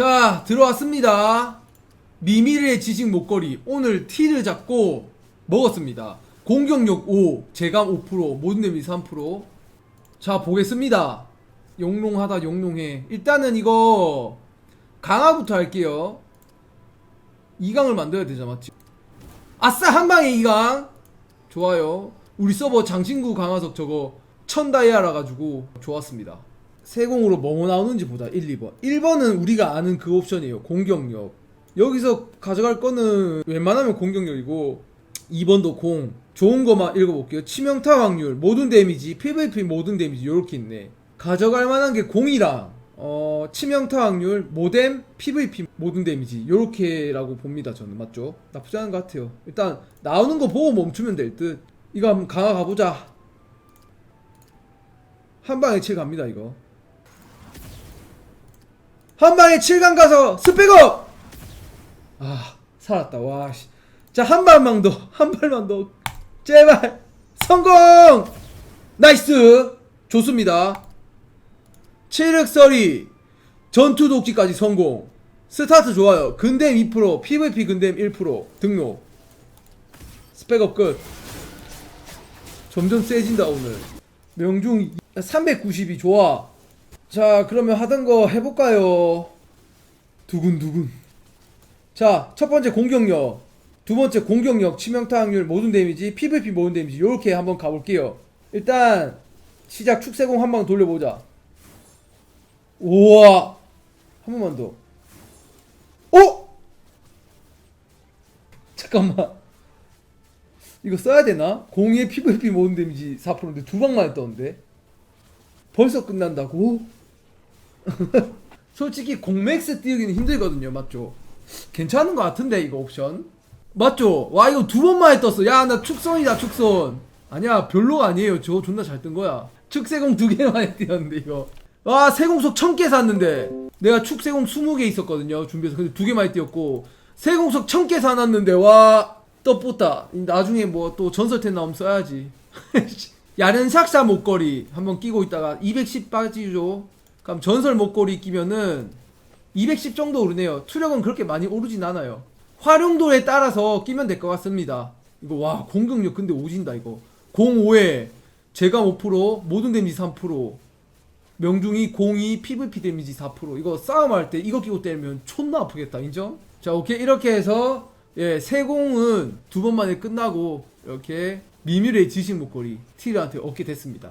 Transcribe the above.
자 들어왔습니다. 미미르의 지식 목걸이. 오늘 T를 잡고 먹었습니다. 공격력 5 재감 5% 모든 데미지 3%자 보겠습니다. 용롱하다 용롱해. 일단은 이거 강화부터 할게요. 2강을 만들어야 되죠 맞지? 아싸 한방에 2강. 좋아요. 우리 서버 장신구 강화석 저거 천다이아라 가지고 좋았습니다 세공으로 뭐 나오는지 보자 1, 2번. 1번은 우리가 아는 그 옵션이에요. 공격력. 여기서 가져갈 거는 웬만하면 공격력이고 2번도 공. 좋은 거만 읽어볼게요. 치명타 확률. 모든 데미지. PVP 모든 데미지. 요렇게 있네. 가져갈 만한 게 공이랑 어 치명타 확률 모뎀 PVP 모든 데미지. 요렇게라고 봅니다 저는. 맞죠? 나쁘지 않은 것 같아요. 일단 나오는 거 보고 멈추면 될 듯. 이거 한번 강화 가보자. 한 방에 7 갑니다 이거 한 방에 7강 가서 스펙업! 아 살았다. 와자한 발만 더 한 발만 더. 제발. 성공! 나이스! 좋습니다. 체력서리 전투 독지까지 성공. 스타트 좋아요. 근댐 2% PVP 근댐 1% 등록. 스펙업 끝. 점점 세진다 오늘. 명중 390이. 좋아 자 그러면 하던 거 해볼까요? 두근두근. 자 첫 번째 공격력. 두 번째 공격력. 치명타 확률 모든 데미지 PVP 모든 데미지. 요렇게 한번 가볼게요. 일단 시작 축세공 한 방 돌려보자. 우와! 한 번만 더. 어? 잠깐만. 이거 써야 되나? 공의 PVP 모든 데미지 4%인데 두 방만에 떴는데? 벌써 끝난다고? 솔직히 공맥스 띄우기는 힘들거든요 맞죠? 괜찮은 것 같은데 이거 옵션. 맞죠? 와 이거 두 번만에 떴어. 야 나 축선이다 축선. 아니야 별로가 아니에요. 저 존나 잘 뜬 거야. 축세공 두 개만에 띄었는데 이거. 와 세공석 1000개 샀는데. 내가 축세공 20개 있었거든요 준비해서. 근데 두 개만에 띄었고. 세공석 1000개 사놨는데 와 떡붙다. 나중에 뭐 또 전설템 나오면 써야지. 야렌삭사 목걸이 한번 끼고 있다가 210 빠지죠 그럼 전설 목걸이 끼면은 210 정도 오르네요. 투력은 그렇게 많이 오르진 않아요. 활용도에 따라서 끼면 될 것 같습니다. 이거 와 공격력 근데 오진다 이거. 05에 제감 5% 모든 데미지 3% 명중이 02 PVP 데미지 4% 이거 싸움할 때 이거 끼고 때리면 존나 아프겠다 인정? 자 오케이. 이렇게 해서 예 세공은 두 번 만에 끝나고 이렇게 미미르의 지식 목걸이 티르한테 얻게 됐습니다